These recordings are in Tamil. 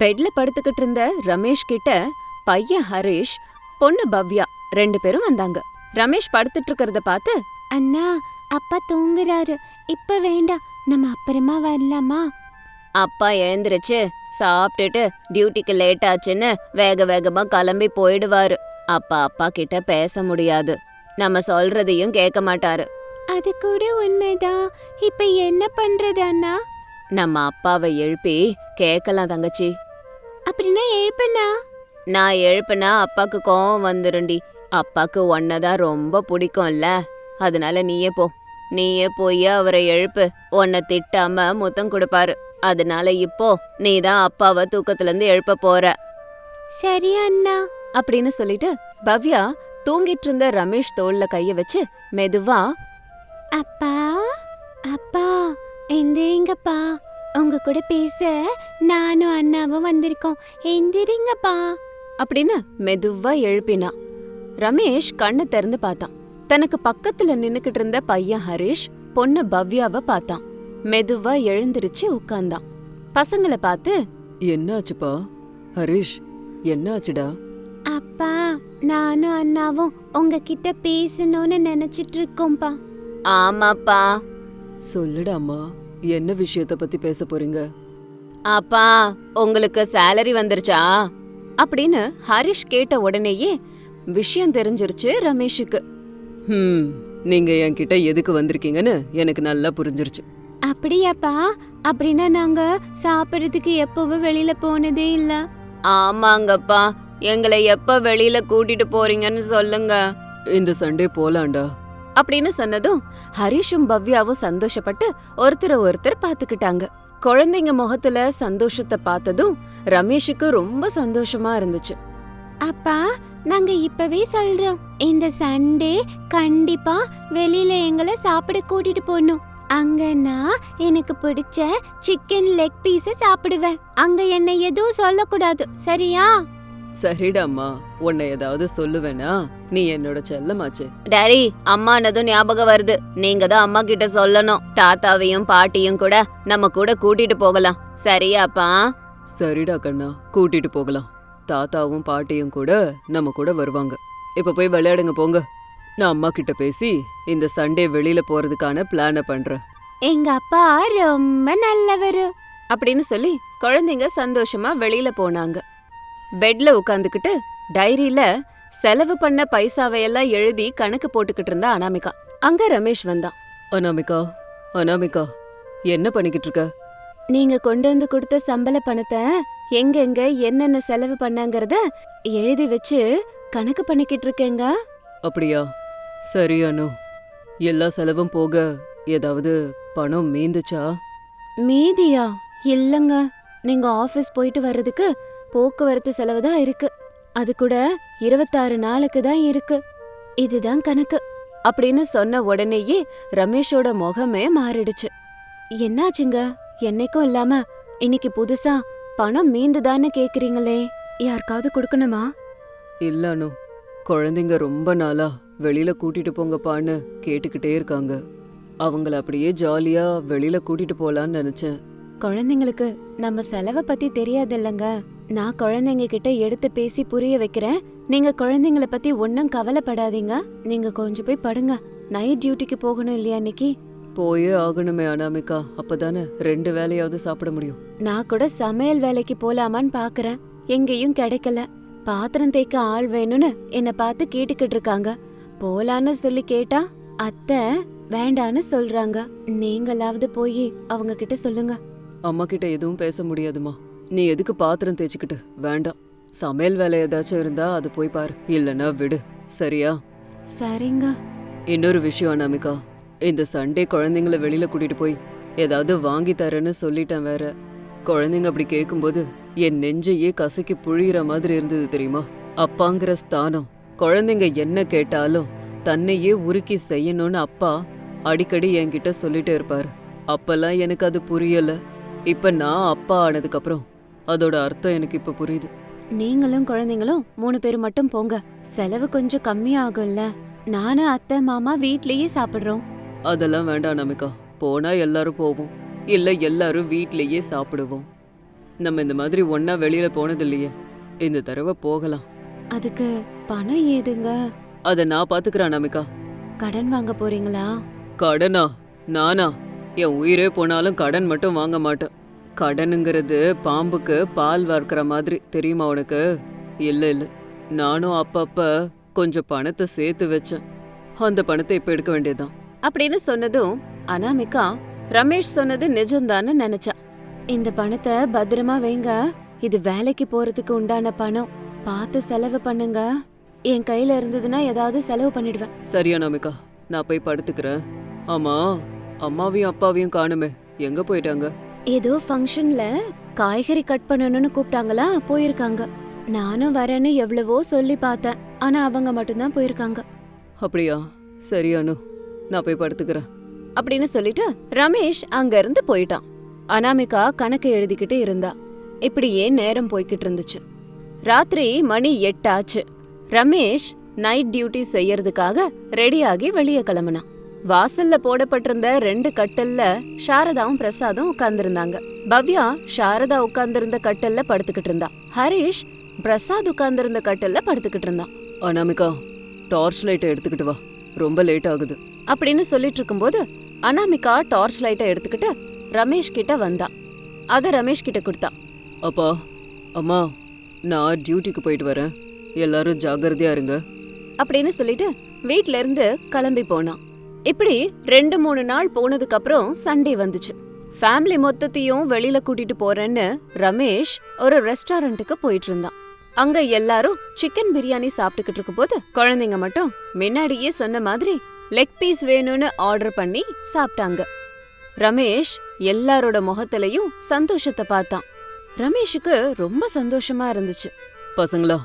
பெட்ல படுத்துக்கிட்டு இருந்த ரமேஷ் கிட்ட பையன் ஹரிஷ் பொண்ணு பவ்யா ரெண்டு பேரும் வந்தாங்க. ரமேஷ் படுத்துட்டு இருக்கறத பார்த்து அண்ணா அப்பா தூங்குறாரு. இப்ப வேண்டாம். நம்ம அப்புறமா வரலாமா? அப்பா எழுந்திருச்சு சாப்பிட்டுட்டு டியூட்டிக்கு லேட் ஆச்சுன்னு வேக வேகமா கிளம்பி போயிடுவாரு. அப்பா அப்பா கிட்ட பேச முடியாது. நம்ம சொல்றதையும் கேட்க மாட்டாரு. அது கூட உண்மைதான். இப்ப என்ன பண்றது அண்ணா? நம்ம அப்பாவை எழுப்பி கேட்கலாம் தங்கச்சி. அப்படின்னா எழுப்புண்ணா. நான் எழுப்புனா அப்பாக்கு கோவம் வந்துருண்டி. அப்பாக்கு ஒன்னதான் ரொம்ப பிடிக்கும்ல. அதனால நீயே போ. நீயே போய் அவரை எழுப்பு. உன்னை திட்டாம முத்தம் கொடுப்பாரு. அதனால இப்போ நீ தான் அப்பாவை தூக்கத்துல இருந்து எழுப்ப போற. சரி அண்ணா. அப்படின்னு சொல்லிட்டு பவ்யா தூங்கிட்டு இருந்த ரமேஷ் தோள்ல கைய வச்சு மெதுவா அப்பா அப்பா. எந்திரிங்கப்பா. உங்க கூட பேச நானும் அண்ணாவும் வந்திருக்கோம். எந்திரிங்கப்பா. அப்படின்னு மெதுவா எழுப்பினா. ரமேஷ் கண்ணு திறந்து பார்த்தான். தனக்கு பக்கத்துல நின்னுக்கிட்டு இருந்த பையன் ஹரிஷ் பொண்ணு பவ்யாவை பார்த்தான். மெதுவா எழுந்திருச்சு உட்கார்ந்தான். பசங்கள பார்த்து என்னாச்சுப்பா? ஹரிஷ் என்னாச்சுடா? அப்பா நானும் அண்ணாவும் உங்ககிட்ட பேசணும்னு நினைச்சிட்டு இருக்கோம்ப்பா. ஆமாப்பா. சொல்லுடா அம்மா. என்ன விஷயத்த பத்தி பேச போறீங்க? அப்பா உங்களுக்கு சேலரி வந்துருச்சா? அப்படின்னு ஹரிஷ் கேட்ட உடனேயே விஷயம் தெரிஞ்சிருச்சு ரமேஷுக்கு. ஹம் நீங்க என்கிட்ட எதுக்கு வந்திருக்கீங்கன்னு எனக்கு நல்லா புரிஞ்சிருச்சு. அப்படியாப்பா அப்படின்னா நாங்க சாப்பிடுறதுக்கு எப்பவும் வெளியில போனதே இல்ல. ஆமாங்கப்பா எங்களை எப்ப வெளியில கூட்டிட்டு போறீங்கன்னு சொல்லுங்க. இந்த சண்டே போலாம்டா. அப்படின்னு சொன்னதும் ஹரிஷும் பவ்யாவும் சந்தோஷப்பட்டு ஒருத்தரை ஒருத்தர் பாத்துக்கிட்டாங்க குழந்தைங்க முகத்துல சந்தோஷத்தை பார்த்ததும் ரமேஷுக்கு ரொம்ப சந்தோஷமா இருந்துச்சு. அப்பா நாங்க இப்பவே சொல்றோம். இந்த சண்டே கண்டிப்பா வெளியில எங்களை சாப்பிட கூட்டிட்டு போகணும் அங்க நான் எனக்கு பிடிச்ச சிக்கன் லெக் பீஸ சாப்பிடுவேன். அங்க என்ன எதுவும் சொல்லக்கூடாது. சரியா? சரிடா அம்மா உன்னை ஏதாவது சொல்லுவேனா? நீ என்னோட செல்லமாச்சு. டாரி அம்மானதும் ஞாபகம் வருது. நீங்க தான் அம்மா கிட்ட சொல்லணும். தாத்தாவையும் பாட்டியும் கூட நம்ம கூட கூட்டிட்டு போகலாம். சரியாப்பா? சரிடா கண்ணா. கூட்டிட்டு போகலாம். தாத்தாவும் பாட்டியும் கூட நம்ம கூட வருவாங்க. இப்ப போய் விளையாடுங்க போங்க. நான் அம்மா கிட்ட பேசி இந்த சண்டே வெளியில போறதுக்கான பிளான பண்றேன். எங்க அப்பா ரொம்ப நல்லவரு. அப்படின்னு சொல்லி குழந்தைங்க சந்தோஷமா வெளியில போனாங்க. பெட்ல உட்காந்துக்கிட்டு டைரியில செலவு பண்ண பைசாவையெல்லாம் எழுதி கணக்கு போட்டுக்கிட்டு இருந்தா அனாமிகா. அங்க ரமேஷ் வந்தான். அனாமிகா அனாமிகா என்ன பண்ணிக்கிட்டு இருக்க? நீங்க கொண்டு வந்து கொடுத்த சம்பள பணத்தை எங்கெங்க என்னென்ன செலவு பண்ணாங்கறத எழுதி வச்சு கணக்கு பண்ணிக்கிட்டு இருக்கேங்க. அப்படியா? சரி அனு. எல்லா செலவும் போக ஏதாவது பணம் மீந்துச்சா? மீதியா? இல்லங்க. நீங்க ஆபீஸ் போயிட்டு வர்றதுக்கு போக்குவரத்து செலவு தான் இருக்கு. அது கூட இருபத்தாறு நாளுக்கு தான் இருக்கு. இதுதான் கணக்கு. அப்படின்னு சொன்ன உடனேயே ரமேஷோட முகமே மாறிடுச்சு. என்னாச்சுங்க? என்னைக்கும் இல்லாம இன்னைக்கு புதுசா பணம் மீந்துதான்னு கேக்குறீங்களே. யாருக்காவது கொடுக்கணுமா? இல்ல அனு குழந்தைங்க ரொம்ப நாளா வெளியில கூட்டிட்டு போங்கப்பான்னு கேட்டுக்கிட்டே இருக்காங்க. அவங்கள அப்படியே ஜாலியா வெளியில கூட்டிட்டு போலான்னு நினைச்சேன். குழந்தைங்களுக்கு நம்ம செலவை பத்தி தெரியாது இல்லங்க நான் குழந்தைங்க கிட்ட எடுத்து பேசி புரிய வைக்கிறேன். நீங்க குழந்தைங்கள பத்தி ஒன்னும் கவலைப்படாதீங்க. நீங்க கொஞ்சம் போய் படுங்க. நைட் டியூட்டிக்கு போகணும் இல்லையா இன்னைக்கு போயே ஆகணுமே அனாமிகா. அப்பதானே ரெண்டு வேலையாவது சாப்பிட முடியும். நான் கூட சமையல் வேலைக்கு போலாமான்னு பாக்குறேன். எங்கேயும் கிடைக்கல. பாத்திரம் தேய்க்க ஆள் வேணும்னு என்ன பார்த்து கேட்டுக்கிட்டு இருக்காங்க. போலான்னு சொல்லி கேட்டா அத்தை வேண்டான்னு சொல்றாங்க. நீங்களாவது போய் அவங்க கிட்ட சொல்லுங்க. அம்மா கிட்ட எதுவும் பேச முடியாதுமா நீ எதுக்கு பாத்திரம் தேய்ச்சிக்கிட்டு? வேண்டாம். சமையல் வேலை ஏதாச்சும் இருந்தா அது போய் பாரு. இல்லனா விடு. சரியா? சரிங்க. இன்னொரு விஷயம் அனாமிகா. இந்த சண்டே குழந்தைங்கள வெளியில கூட்டிட்டு போய் ஏதாவது வாங்கி தரேன்னு சொல்லிட்டேன் வேற. குழந்தைங்க அப்படி கேட்கும்போது என் நெஞ்சையே கசக்கி புழியிற மாதிரி இருந்தது தெரியுமா? அப்பாங்கிற ஸ்தானம். குழந்தைங்க என்ன கேட்டாலும் தன்னையே உருக்கி செய்யணும்னு அப்பா அடிக்கடி என்கிட்ட சொல்லிட்டே இருப்பாரு. அப்பெல்லாம் எனக்கு அது புரியல. இப்ப நான் அப்பா ஆனதுக்கு அப்புறம் அதோட அர்த்தம் எனக்கு இப்ப புரியுது. நீங்களும் குழந்தைங்களும் மூணு பேர் மட்டும் போங்க. செலவு கொஞ்சம் கம்மியாகும்ல. நானும் அத்தை மாமா வீட்லயே சாப்பிடுறோம். அதெல்லாம் வேண்டாம் நமிகா. போனா எல்லாரும் போவோம். இல்ல எல்லாரும் வீட்லயே சாப்பிடுவோம். நம்ம இந்த மாதிரி ஒண்ணா வெளியில போனது இல்லையே. இந்த தடவை போகலாம். அதுக்கு பணம் ஏதுங்க? அத நான் பாத்துக்கிறேன் அனாமிகா கடன் வாங்க போறீங்களா? கடனா? நானா? என் உயிரே போனாலும் கடன் மட்டும் வாங்க மாட்டேன். கடனுங்கிறது பாம்புக்கு பால் வார்க்கிற மாதிரி தெரியுமா உனக்கு? இல்ல இல்ல. நானும் அப்பப்ப கொஞ்சம் பணத்தை சேர்த்து வச்சேன். அந்த பணத்தை இப்ப எடுக்க வேண்டியதுதான். அப்படின்னு சொன்னதும் அனாமிகா ரமேஷ் சொன்னது நிஜம்தான்னு நினைச்சா. இந்த பணத்தை பத்திரமா வைங்க. இது வேலைக்கு போறதுக்கு உண்டான பணம். பார்த்து செலவு பண்ணுங்க. என் கையில இருந்ததுன்னா ஏதாவது செலவு பண்ணிடுவேன். சரியா நமிகா நான் போய் படுத்துக்கிறேன். ஆமா அம்மாவையும் அப்பாவையும் காணுமே. எங்க போயிட்டாங்க? ஏதோ ஃபங்க்ஷன்ல காய்கறி கட் பண்ணணும்னு கூப்பிட்டாங்களா போயிருக்காங்க. நானும் வரேன்னு எவ்வளவோ சொல்லி பார்த்தேன். ஆனா அவங்க மட்டும்தான் போயிருக்காங்க. அப்படியா? சரி அனு. நான் போய் படுத்துக்கிறேன். அப்படின்னு சொல்லிட்டு ரமேஷ் அங்க இருந்து போயிட்டான். அனாமிகா கணக்கு எழுதிக்கிட்டு இருந்தா. இப்படியே நேரம் போய்கிட்டு இருந்துச்சு. ராத்திரி மணி எட்டாச்சு. ரமேஷ் நைட் டியூட்டி செய்யறதுக்காக ரெடியாகி வெளியே கிளம்புனான். வாசல்ல போடப்பட்டிருந்த ரெண்டு கட்டல்ல சாரதாவும் பிரசாதும் உட்கார்ந்திருந்தாங்க. பவ்யா சாரதா உட்கார்ந்திருந்த கட்டல்ல படுத்துக்கிட்டு இருந்தா. ஹரிஷ் பிரசாத் உட்கார்ந்திருந்த கட்டல்ல படுத்துக்கிட்டு இருந்தான் அனாமிகா டார்ச் லைட்டை எடுத்துக்கிட்டு வா. ரொம்ப லேட் ஆகுது. அப்படின்னு சொல்லிட்டு இருக்கும்போது அனாமிகா டார்ச் லைட்டை எடுத்துக்கிட்டு ரமேஷ் கிட்ட வந்தா. அத ரமேஷ் கிட்ட கொடுத்தா. அப்பா அம்மா நான் டியூட்டிக்கு போயிட்டு வரேன். எல்லாரும் ஜாக்கிரதையா இருங்க. அப்படின்னு சொல்லிட்டு வீட்ல இருந்து கிளம்பி போனான் இப்படி ரெண்டு மூணு நாள் போனதுக்கு அப்புறம் சண்டே வந்துச்சு. ஃபேமிலி மொத்தத்தையும் வெளியில கூட்டிட்டு போறேன்னு ரமேஷ் ஒரு ரெஸ்டாரண்ட்டுக்கு போயிட்டு இருந்தான் அங்க எல்லாரும் சிக்கன் பிரியாணி சாப்பிட்டுக்கிட்டு இருக்கும்போது குழந்தைங்க மட்டும் முன்னாடியே சொன்ன மாதிரி லெக் பீஸ் வேணும்னு ஆர்டர் பண்ணி சாப்பிட்டாங்க. ரமேஷ் எல்லாரோட முகத்திலையும் சந்தோஷத்தை பார்த்தான். ரமேஷுக்கு ரொம்ப சந்தோஷமா இருந்துச்சு. பசங்களா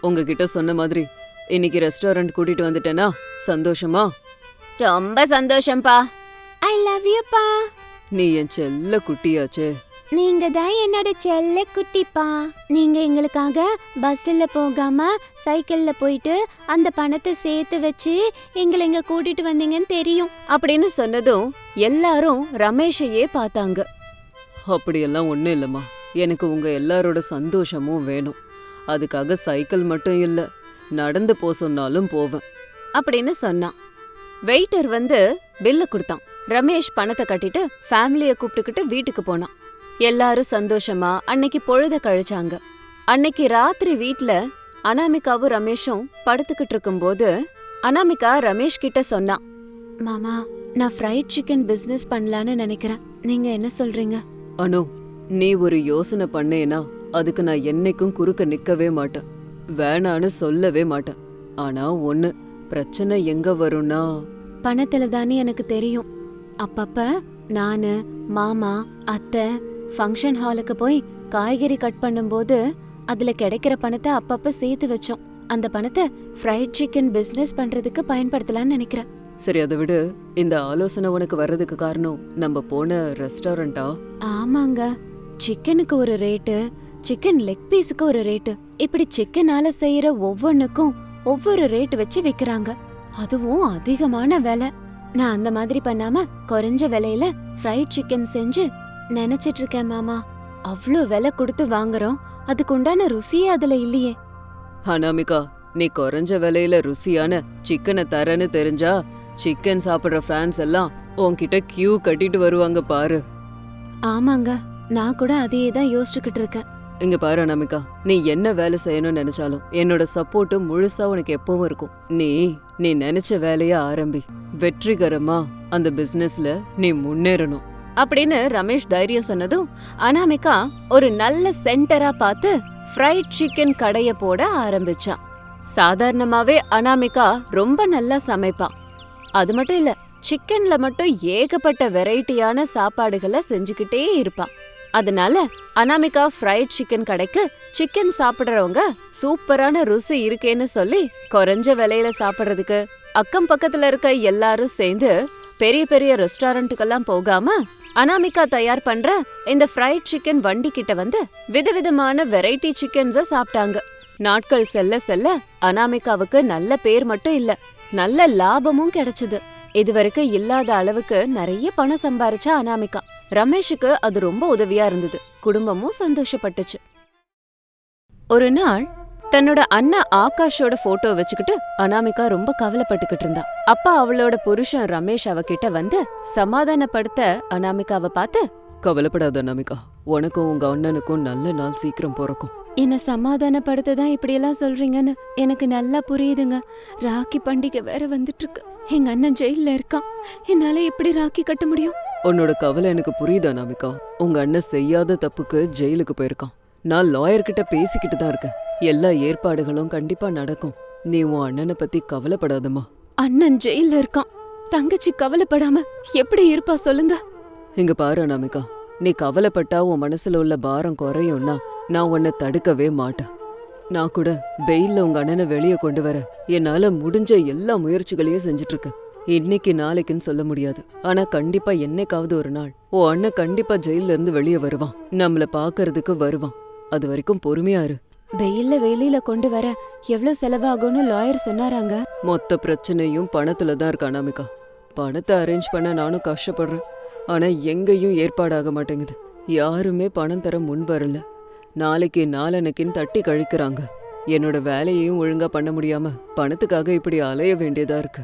உங்ககிட்ட சொன்ன மாதிரி இன்னைக்கு ரெஸ்டாரண்ட் கூட்டிட்டு வந்துட்டேனா சந்தோஷமா? ரொம்ப சந்தோஷம்பா. ஐ லவ் யூப்பா நீ என் செல்ல குட்டியாச்சே. நீங்க தான் என்னோட செல்ல குட்டிப்பா. நீங்க எங்களுக்காக பஸ்ல போகாம சைக்கிள்ல போயிட்டு அந்த பணத்தை சேர்த்து வச்சு எங்களை இங்க கூட்டிட்டு வந்தீங்கன்னு தெரியும். அப்படின்னு சொன்னதும் எல்லாரும் ரமேஷையே பார்த்தாங்க. அப்படியெல்லாம் ஒன்றும் இல்லைம்மா. எனக்கு உங்க எல்லாரோட சந்தோஷமும் வேணும். அதுக்காக சைக்கிள் மட்டும் இல்ல நடந்து போ சொன்னாலும் போவேன். அப்படின்னு சொன்னான். வெயிட்டர் வந்து பில்ல கொடுத்தான். ரமேஷ் பணத்தை கட்டிட்டு ஃபேமிலியை கூப்பிட்டுக்கிட்டு வீட்டுக்கு போனான். எல்லாரும் சந்தோஷமா அன்னைக்கு பொழுத கழிச்சாங்க. அன்னைக்கு ராத்திரி வீட்ல அனாமிகாவும் ரமேஷும் படுத்துக்கிட்டு இருக்கும்போது அனாமிகா ரமேஷ் கிட்ட சொன்னான் மாமா நான் ஃப்ரைட் சிக்கன் பிசினஸ் பண்ணலான்னு நினைக்கிறேன். நீங்க என்ன சொல்றீங்க? அனு நீ ஒரு யோசனை பண்ணேனா அதுக்கு நான் என்னைக்கும் குறுக்க நிக்கவே மாட்டேன். வேணான்னு சொல்லவே மாட்டேன். ஆனா ஒன்னு பிரச்சனை எங்க வரும்னா? பணத்துல தானே எனக்கு தெரியும். அப்பப்ப நானு மாமா அத்தை ஃபங்க்ஷன் ஹாலுக்கு போய் காய்கறி கட் பண்ணும்போது அதுல கிடைக்கிற பணத்தை அப்பப்ப சேர்த்து வச்சோம். அந்த பணத்தை ஃப்ரைட் சிக்கன் பிசினஸ் பண்றதுக்கு பயன்படுத்தலாம்னு நினைக்கிறேன். சரி அதை விடு. இந்த ஆலோசனை உனக்கு வர்றதுக்கு காரணம் நம்ம போன ரெஸ்டாரண்டா ஆமாங்க. சிக்கனுக்கு ஒரு ரேட்டு சிக்கன் லெக் பீஸுக்கு ஒரு ரேட்டு இப்படி சிக்கனால செய்யற ஒவ்வொன்னுக்கும் ஒவ்வொரு ரேட் வச்சு விக்கிறாங்க. அதுவும் அதிகமான விலை. நான் அந்த மாதிரி பண்ணாம குறைஞ்ச விலையில ஃப்ரைட் சிக்கன் செஞ்சு நினைச்சிட்டு இருக்கேன் மாமா. அவ்ளோ விலை கொடுத்து வாங்குறோம். அதுக்கு உண்டான ருசியே அதுல இல்லையே. அனாமிகா நீ குறைஞ்ச விலையில ருசியான சிக்கனை தரேன்னு தெரிஞ்சா சிக்கன் சாப்பிடுற ஃபேன்ஸ் எல்லாம் உன்கிட்ட கியூ கட்டிட்டு வருவாங்க பாரு. ஆமாங்க. நான் கூட அதையே தான் யோசிச்சுக்கிட்டு இருக்கேன். இங்க பாரு அனாமிகா. நீ என்ன வேலை செய்யணும்னு நினைச்சாலும் என்னோட சப்போர்ட்டு முழுசா உனக்கு எப்பவும் இருக்கும். நீ நீ நினைச்ச வேலைய ஆரம்பி. வெற்றிகரமா அந்த பிசினஸ்ல நீ முன்னேறணும். அப்படின்னு ரமேஷ் தைரியம் சொன்னதும் அனாமிகா ஒரு நல்ல சென்டரா பார்த்து ஃப்ரைட் சிக்கன் கடைய போட ஆரம்பிச்சா. சாதாரணமாவே அனாமிகா ரொம்ப நல்லா சமைப்பா. அது மட்டும் இல்ல சிக்கன்ல மட்டும் ஏகப்பட்ட வெரைட்டியான சாப்பாடுகளை செஞ்சுக்கிட்டே இருப்பான் அதனால அனாமிகா ஃப்ரைட் சிக்கன் கடைக்கு சிக்கன் சாப்பிடுறவங்க சூப்பரான ருசி இருக்கேன்னு சொல்லி குறைஞ்ச விலையில சாப்பிடுறதுக்கு. அக்கம் பக்கத்துல இருக்க எல்லாரும் சேர்ந்து பெரிய பெரிய ரெஸ்டாரண்ட்டுக்கெல்லாம் போகாம அனாமிகா தயார் பண்ற இந்த ஃப்ரைட் சிக்கன் வண்டி கிட்ட வந்து விதவிதமான வெரைட்டி சிக்கன்ஸ சாப்பிட்டாங்க. நாட்கள் செல்ல செல்ல அனாமிகாவுக்கு நல்ல பேர் மட்டும் இல்ல நல்ல லாபமும் கிடைச்சது. இதுவரைக்கும் இல்லாத அளவுக்கு நிறைய பணம் சம்பாரிச்சா அனாமிகா. ரமேஷுக்கு அது ரொம்ப உதவியா இருந்தது. குடும்பமும் சந்தோஷப்பட்டுச்சு. ஒரு நாள் தன்னோட அண்ணன் ஆகாஷோட போட்டோ வச்சுக்கிட்டு அனாமிகா ரொம்ப கவலைப்பட்டுக்கிட்டு இருந்தா. அப்பா அவளோட புருஷன் ரமேஷ் அவகிட்ட வந்து சமாதானப்படுத்த அனாமிகாவை பார்த்து கவலைப்படாத அனாமிகா. உனக்கும் உங்க அண்ணனுக்கும் நல்ல நாள் சீக்கிரம் பிறக்கும். என்ன சமாதானப்படுத்த தான் இப்படியெல்லாம் சொல்றீங்கன்னு எனக்கு நல்லா புரியுதுங்க. ராக்கி பண்டிகை வேற வந்துட்டு இருக்கு எங்க அண்ணன் ஜெயில்ல இருக்கான். என்னால எப்படி ராக்கி கட்ட முடியும்? உன்னோட கவலை எனக்கு புரியுது அனாமிகா உங்க அண்ணன் செய்யாத தப்புக்கு ஜெயிலுக்கு போயிருக்கான். நான் லாயர் கிட்ட பேசிக்கிட்டு தான் இருக்கேன். எல்லா ஏற்பாடுகளும் கண்டிப்பா நடக்கும். நீ உன் அண்ணனை பத்தி கவலைப்படாதம்மா. அண்ணன் ஜெயில்ல இருக்கான். தங்கச்சி கவலைப்படாம எப்படி இருப்பா சொல்லுங்க. இங்க பாரு அனாமிகா நீ கவலைப்பட்டா உன் மனசுல உள்ள பாரம் குறையும்னா நான் உன்னை தடுக்கவே மாட்டேன். நான் கூட வெயில்ல உங்க அண்ணனை வெளியே கொண்டு வர என்னால முடிஞ்ச எல்லா முயற்சிகளையும் செஞ்சுட்டு இருக்கேன் இன்னைக்கு நாளைக்குன்னு சொல்ல முடியாது. ஆனா கண்டிப்பா என்னைக்காவது ஒரு நாள் உன் அண்ணன் கண்டிப்பா ஜெயில்ல இருந்து வெளியே வருவான். நம்மள பாக்குறதுக்கு வருவான். அது வரைக்கும் பொறுமையா இரு. வெயில்ல வெளியில கொண்டு வர எவ்வளவு செலவாகும்னு லாயர் சொன்னாராங்க? மொத்த பிரச்சனையும் பணத்துல தான் இருக்கு அனாமிகா. பணத்தை அரேஞ்ச் பண்ண நானும் கஷ்டப்படுறேன். ஆனா எங்கேயும் ஏற்பாடாக மாட்டேங்குது. யாருமே பணம் தர முன் வரல. நாளைக்கு நாளன்னைக்குன்னு தட்டி கழிக்கிறாங்க. என்னோட வேலையையும் ஒழுங்கா பண்ண முடியாம பணத்துக்காக இப்படி அலைய வேண்டியதா இருக்கு.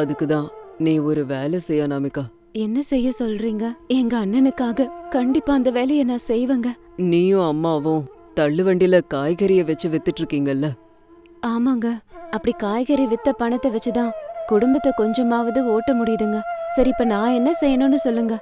அதுக்கு தான் நீ ஒரு வேலை செய்ய அனாமிகா என்ன செய்ய சொல்றீங்க? எங்க அண்ணனுக்காக கண்டிப்பா அந்த வேலையை நான் செய்வேங்க. நீயும் அம்மாவும் தள்ளுவண்டியில காய்கறியை வச்சு வித்துட்டு இருக்கீங்கல்ல ஆமாங்க. அப்படி காய்கறி வித்த பணத்தை வச்சுதான் குடும்பத்தை கொஞ்சமாவது ஓட்ட முடியுதுங்க. சரி இப்ப நான் என்ன செய்யணும்னு சொல்லுங்க.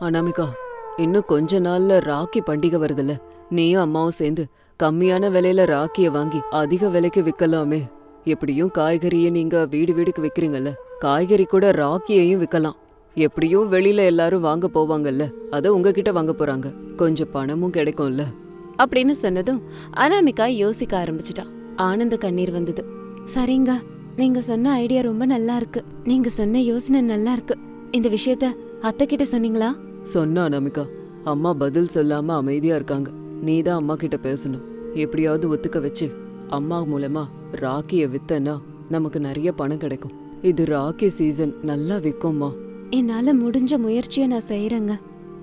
அனாமிகா இன்னும் கொஞ்ச நாள்ல ராக்கி பண்டிகை வருதுல்ல. நீயும் அம்மாவும் சேர்ந்து கம்மியான விலையில ராக்கிய வாங்கி அதிக விலைக்கு விக்கலாமே. எப்படியும் காய்கறியை நீங்க வீடு வீடுக்கு விக்கிறீங்கல்ல காய்கறி கூட ராக்கியையும் விக்கலாம். எப்படியும் வெளியில எல்லாரும் வாங்க போவாங்கல்ல அத உங்ககிட்ட வாங்க போறாங்க. கொஞ்சம் பணமும் கிடைக்கும்ல. அப்படின்னு சொன்னதும் அனாமிகா யோசிக்க ஆரம்பிச்சிட்டா. ஆனந்த கண்ணீர் வந்தது. சரிங்க நீங்க சொன்ன ஐடியா ரொம்ப நல்லா இருக்கு. நீங்க சொன்ன யோசனை நல்லா இருக்கு. இந்த விஷயத்த அத்தை கிட்ட சொன்னீங்களா? சொன்னா அனாமிகா அம்மா பதில் சொல்லாம அமைதியா இருக்காங்க. நீ தான் அம்மா கிட்ட பேசணும். எப்படியாவது ஒத்துக்க வச்சு அம்மா மூலமா ராக்கிய வித்தனா நமக்கு நிறைய பணம் கிடைக்கும். இது ராக்கி சீசன் நல்லா விக்கும்மா. என்னால முடிஞ்ச முயற்சியை நான் செய்யறேங்க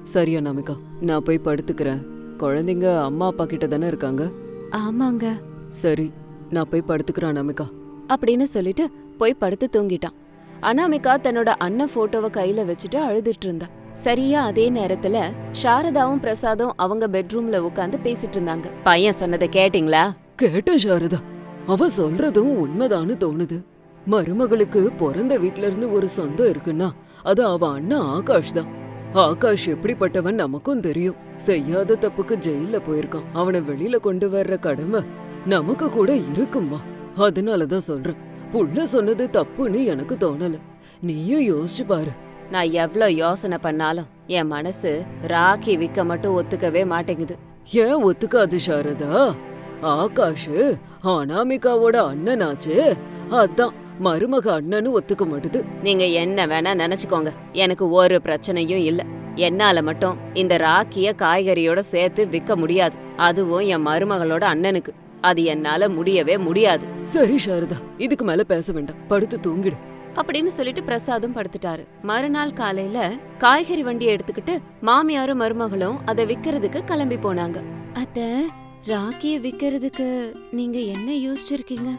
சரியா நமிகா. நான் போய் படுத்துக்கிறேன். குழந்தைங்க அம்மா அப்பா கிட்ட தானே இருக்காங்க? ஆமாங்க. சரி நான் போய் படுத்துக்கிறேன் நமிகா. அப்படின்னு சொல்லிட்டு போய் படுத்து தூங்கிட்டான். அனாமிகா தன்னோட அண்ணன் போட்டோவை கையில வச்சுட்டு அழுதுட்டு இருந்தா. சரியா அதே நேரத்துல சாரதாவும் பிரசாதும் அவங்க பெட்ரூம்ல உட்காந்து பேசிட்டு இருந்தாங்க. பையன் சொன்னதை கேட்டீங்களா? கேட்ட சாரதா. அவ சொல்றதும் உண்மைதான்னு தோணுது. மருமகளுக்கு பிறந்த வீட்ல இருந்து ஒரு சொந்தம் இருக்குன்னா அது அவ அண்ணன் ஆகாஷ் தான். ஆகாஷ் எப்படிப்பட்டவன் நமக்கும் தெரியும். செய்யாத தப்புக்கு ஜெயில்ல போயிருக்கான். அவனை வெளியில கொண்டு வர்ற கடமை நமக்கு கூட இருக்குமா அதனாலதான் சொல்றேன். புள்ள சொன்னது தப்புன்னு எனக்கு தோணல. நீயும் யோசிச்சு பாரு. நான் எவ்ளோ யோசனை பண்ணாலும் என் மனசு ராக்கி விக்க மட்டும் ஒத்துக்கவே மாட்டேங்குது. ஏன் ஒத்துக்காது சாரதா? ஆகாஷ் அனாமிகாவோட அண்ணனாச்சே. அதான் மருமக அண்ணன்னு ஒத்துக்க மாட்டுது. நீங்க என்ன வேணா நினைச்சுக்கோங்க. எனக்கு ஒரு பிரச்சனையும் இல்ல. என்னால மட்டும் இந்த ராக்கிய காய்கறியோட சேர்த்து விக்க முடியாது. அதுவும் என் மருமகளோட அண்ணனுக்கு. அது என்னால முடியவே முடியாது. சரி சாரதா. இதுக்கு மேல பேச வேண்டாம். படுத்து தூங்கிடு. அப்படின்னு சொல்லிட்டு பிரசாதும் படுத்துட்டாரு. மறுநாள் காலையில காய்கறி வண்டியை எடுத்துக்கிட்டு மாமியாரும் மருமகளும் அதை விக்கிறதுக்கு கிளம்பி போனாங்க. அத்த ராக்கிய விக்கிறதுக்கு நீங்க என்ன யோசிச்சிருக்கீங்க?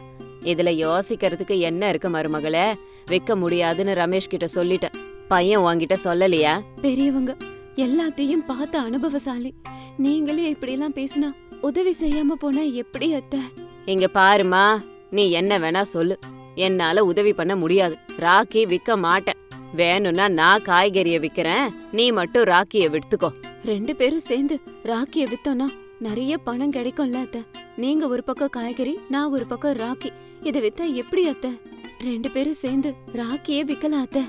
இதுல யோசிக்கிறதுக்கு என்ன இருக்கு மருமகளே? விக்க முடியாதுன்னு ரமேஷ் கிட்ட சொல்லிட்டேன். பையன் உன்கிட்ட சொல்லலையா? பெரியவங்க எல்லாத்தையும் பார்த்த அனுபவசாலி. நீங்களே இப்படி எல்லாம் பேசினா உதவி செய்யாம போனா எப்படி அத்த? இங்க பாருமா நீ என்ன வேணா சொல்லு. என்னால உதவி பண்ண முடியாது. ராக்கி விக்க மாட்டேன். வேணும்னா நான் காய்கறிய விக்கிறேன். நீ மட்டும் ராக்கிய வித்துக்கோ ரெண்டு பேரும் சேர்ந்து ராக்கிய வித்தோம்னா நிறைய பணம் கிடைக்கும்ல அத்த. நீங்க ஒரு பக்கம் காய்கறி நான் ஒரு பக்கம் ராக்கி. இத வித்தா எப்படி அத்த? ரெண்டு பேரும் சேர்ந்து ராக்கியே விக்கலாம் அத்த.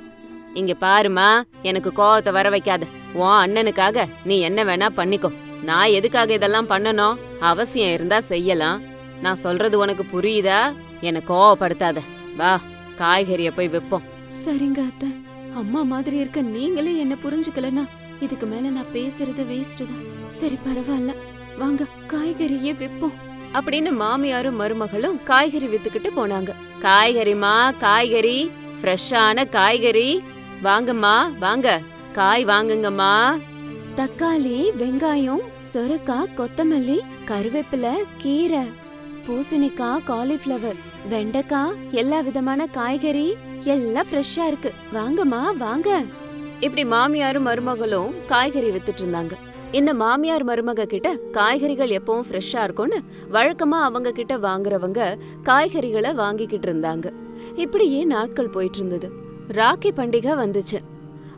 இங்க பாருமா எனக்கு கோவத்தை வர வைக்காத. உன் அண்ணனுக்காக நீ என்ன வேணா பண்ணிக்கோ. நான் எதுக்காக இதெல்லாம் பண்ணணும்? அவசியம் இருந்தா செய்யலாம். நான் சொல்றது உனக்கு புரியுதா? என்ன கோவப்படுத்தாத. வா காய்கறிய போய் விப்போம். சரிங்க அத்த. அம்மா மாதிரி இருக்க நீங்களே என்ன புரிஞ்சுக்கலனா இதுக்கு மேல நான் பேசுறது வேஸ்ட் தான். சரி பரவாயில்ல. வாங்க காய்கறியே விப்போம். அப்படின்னு மாமியாரும் மருமகளும் காய்கறி வித்துக்கிட்டு போனாங்க. காய்கறிமா காய்கறி ஃப்ரெஷ்ஷான காய்கறி. வாங்கம்மா வாங்க. காய் வாங்குங்கம்மா. தக்காளி வெங்காயம் சொரக்காய் கொத்தமல்லி கருவேப்பிலை கீரை பூசணிக்காய் காலிஃப்ளவர் வெண்டைக்காய் எல்லா விதமான காய்கறி எல்லாம் ஃப்ரெஷ்ஷா இருக்கு. வாங்கம்மா வாங்க. இப்படி மாமியாரும் மருமகளும் காய்கறி வித்துட்டு இருந்தாங்க. இந்த மாமியார் மருமக கிட்ட காய்கறிகள் எப்பவும் ஃப்ரெஷ்ஷா இருக்கும்னு வழக்கமா அவங்க கிட்ட வாங்குறவங்க காய்கறிகளை வாங்கிக்கிட்டு இருந்தாங்க. இப்படியே நாட்கள் போயிட்டு இருந்தது. ராக்கி பண்டிகை வந்துச்சு.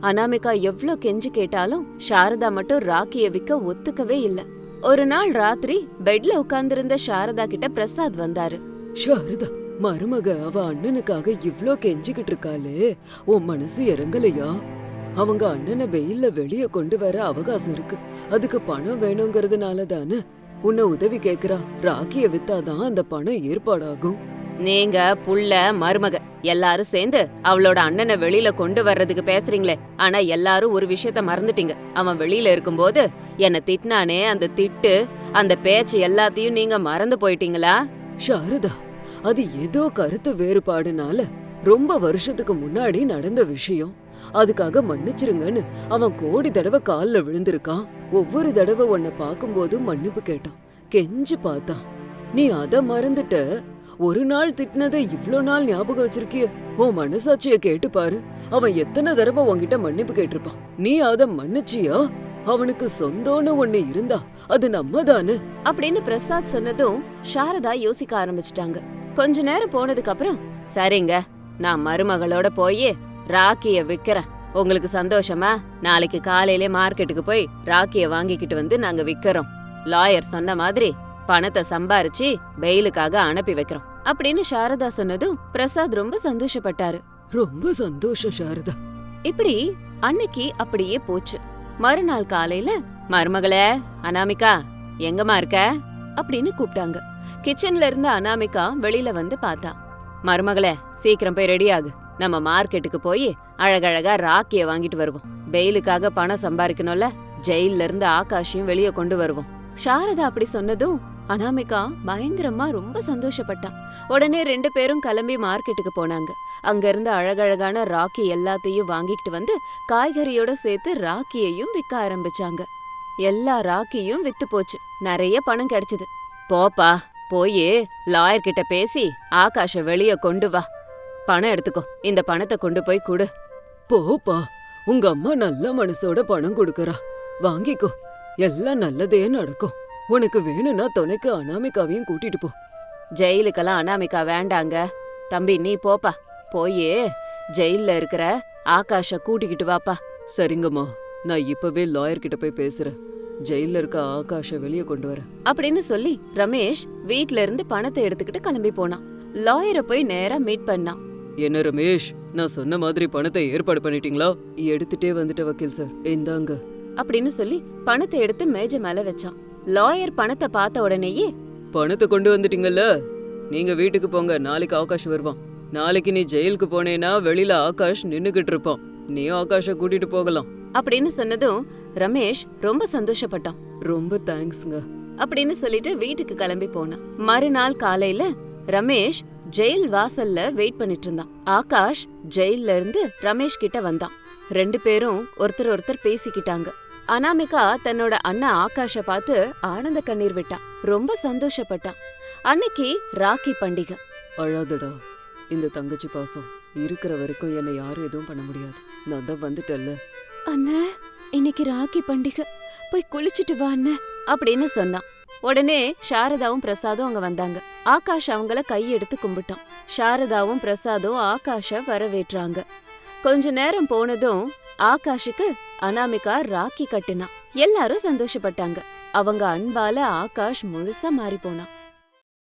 அனாமிகா எவ்ளோ கெஞ்சி கேட்டாலும் சாரதா மட்டும் ராக்கிய விக்க ஒத்துக்கவே இல்ல. ஒரு நாள் ராத்திரி பெட்ல உட்கார்ந்திருந்த சாரதா கிட்ட பிரசாத் வந்தாரு. சாரதா மருமக அவ அண்ணனுக்காக இவ்ளோ கெஞ்சிக்கிட்டு இருக்காளே. உன் மனசு இறங்கலையா? அவங்க அண்ணனை வெயில்ல வெளிய கொண்டு வர அவகாசம் இருக்கு. அதுக்கு பணம் வேணுங்கிறதுனால தானே உன்னை உதவி கேக்குறா. ராக்கிய வித்தாதான் அந்த பணம் ஏற்பாடாகும். நீங்க புள்ள மருமக எல்லாரும் சேர்ந்து அவளோட அண்ணனை வெளியில கொண்டு வர்றதுக்கு பேசுறீங்களே. ஆனா எல்லாரும் ஒரு விஷயத்த மறந்துட்டீங்க. அவன் வெளியில இருக்கும்போது என்ன திட்டினானே அந்த திட்டு அந்த பேச்சு எல்லாத்தையும் நீங்க மறந்து போயிட்டீங்களா? சாரதா அது ஏதோ கருத்து வேறுபாடுனால ரொம்ப வருஷத்துக்கு முன்னாடி நடந்த விஷயம். அதுக்காக மன்னிச்சிருங்கன்னு அவன் கோடி தடவை கால்ல விழுந்திருக்கான். ஒவ்வொரு தடவை உன்னை பார்க்கும்போதும் மன்னிப்பு கேட்டான். கெஞ்சு பார்த்தான். நீ அத மறந்துட்ட? ஒரு நாள் திட்டினதை இவ்ளோ நாள் ஞாபகம் வச்சிருக்கிய? உன் மனசாட்சிய கேட்டு பாரு. அவன் எத்தனை தடவை உன்கிட்ட மன்னிப்பு கேட்டிருப்பான். நீ அத மன்னிச்சியா? அவனுக்கு சொந்தம்னு ஒண்ணு இருந்தா அது நம்மதானு அப்படின்னு பிரசாத் சொன்னதும் சாரதா யோசிக்க ஆரம்பிச்சிட்டாங்க. கொஞ்ச நேரம் போனதுக்கு அப்புறம் சரிங்க நான் மருமகளோட போய் ராக்கிய விக்கிறேன். உங்களுக்கு சந்தோஷமா? நாளைக்கு காலையிலே மார்க்கெட்டுக்கு போய் ராக்கிய வாங்கிக்கிட்டு வந்து நாங்க விக்கிறோம். லாயர் சொன்ன மாதிரி பணத்தை சம்பாரிச்சு பெயிலுக்காக அனுப்பி வைக்கிறோம். அப்படின்னு சாரதா சொன்னதும் பிரசாத் ரொம்ப சந்தோஷப்பட்டாரு. ரொம்ப சந்தோஷம் சாரதா. இப்படி அன்னைக்கு அப்படியே போச்சு. மறுநாள் காலையில மருமகளே அனாமிகா எங்கம்மா இருக்க? அப்படின்னு கூப்பிட்டாங்க. கிச்சன்ல இருந்த அனாமிகா வெளியில வந்து பார்த்தா மருமகளே சீக்கிரம் போய் ரெடி ஆகு. நம்ம மார்க்கெட்டுக்கு போய் அழகழகா ராக்கிய வாங்கிட்டு வருவோம். பெயிலுக்காக பணம் சம்பாதிக்கணும்ல ஜெயில்ல இருந்து ஆகாஷையும் வெளியே கொண்டு வருவோம். சாரதா அப்படி சொன்னதும் அனாமிகா பயங்கரமா ரொம்ப சந்தோஷப்பட்டான் உடனே ரெண்டு பேரும் கிளம்பி மார்க்கெட்டுக்கு போனாங்க. அங்கிருந்து அழகழகான ராக்கி எல்லாத்தையும் வாங்கிட்டு வந்து காய்கறியோட சேர்த்து ராக்கியையும் விற்க ஆரம்பிச்சாங்க. எல்லா ராக்கியும் வித்து போச்சு. நிறைய பணம் கிடைச்சது. போப்பா போய் லாயர் கிட்ட பேசி ஆகாஷ வெளிய கொண்டு வா. பணம் எடுத்துக்கோ. இந்த பணத்தை கொண்டு போய் கொடு. போப்பா உங்க அம்மா நல்ல மனசோட பணம் கொடுக்கறா. வாங்கிக்கோ. எல்லாம் நல்லதே நடக்கும். உனக்கு வேணும்னா துணைக்கு அனாமிகாவையும் கூட்டிட்டு போ. ஜெயிலுக்கெல்லாம் அனாமிகா வேண்டாங்க. தம்பி நீ போப்பா. போய் ஜெயில்ல இருக்கிற ஆகாஷ கூட்டிக்கிட்டு வாப்பா. சரிங்கம்மா. நான் இப்பவே லாயர் கிட்ட போய் பேசுறேன். ஜெயில்ல இருக்க ஆகாஷ வெளிய கொண்டு வரேன் அப்படின்னு சொல்லி ரமேஷ் வீட்ல இருந்து பணத்தை எடுத்துக்கிட்டு கிளம்பி போனான். லாயரை போய் நேரா மீட் பண்ணான். என்ன ரமேஷ் நான் சொன்ன மாதிரி பணத்தை ஏற்பாடு பண்ணிட்டீங்களா? எடுத்துட்டே வந்துட்ட வக்கீல் சார். இந்தாங்க. அப்படின்னு சொல்லி பணத்தை எடுத்து மேஜை மேல வச்சான். லாயர் பணத்தை பார்த்த உடனேயே பணத்தை கொண்டு வந்துட்டீங்கல்ல? நீங்க வீட்டுக்கு போங்க நாளைக்கு ஆகாஷ் வருவான். நாளைக்கு நீ ஜெயிலுக்கு போனேன்னா வெளியில ஆகாஷ் நின்னுகிட்டு இருப்பான். நீ ஆகாஷ கூட்டிட்டு போகலாம். அப்படின்னு சொன்னதும் ரமேஷ் ரொம்ப சந்தோஷப்பட்டான். ரொம்ப தேங்க்ஸ்ங்க. அப்படின்னு சொல்லிட்டு வீட்டுக்கு கிளம்பி போனான். மறுநாள் காலையில ரமேஷ் ஜெயில் வாசல்ல வெயிட் பண்ணிட்டு இருந்தான். ஆகாஷ் ஜெயில்ல இருந்து ரமேஷ் கிட்ட வந்தான். ரெண்டு பேரும் ஒருத்தர் ஒருத்தர் பேசிக்கிட்டாங்க. அனாமிகா தன்னோட அண்ணன் ஆகாஷ பார்த்து ஆனந்த கண்ணீர் விட்டான். ரொம்ப சந்தோஷப்பட்டான். அன்னைக்கு ராக்கி பண்டிகை. அழாதடா. இந்த தங்கச்சி பாசம் இருக்கிற வரைக்கும் என்னை யாரும் எதுவும் பண்ண முடியாது. நான் தான் வந்துட்டல்ல அண்ணா இன்னைக்கு ராக்கி பண்டிகை. போய் குளிச்சுட்டு வா அண்ணா அப்படின்னு சொன்னான். உடனே சாரதாவும் பிரசாதும் அங்க வந்தாங்க. ஆகாஷ் அவங்கள கையெடுத்து கும்பிட்டான். சாரதாவும் பிரசாதும் ஆகாஷ வரவேற்றாங்க. கொஞ்ச நேரம் போனதும் ஆகாஷுக்கு அனாமிகா ராக்கி கட்டினான். எல்லாரும் சந்தோஷப்பட்டாங்க. அவங்க அன்பால ஆகாஷ் முழுசா மாறி போனான்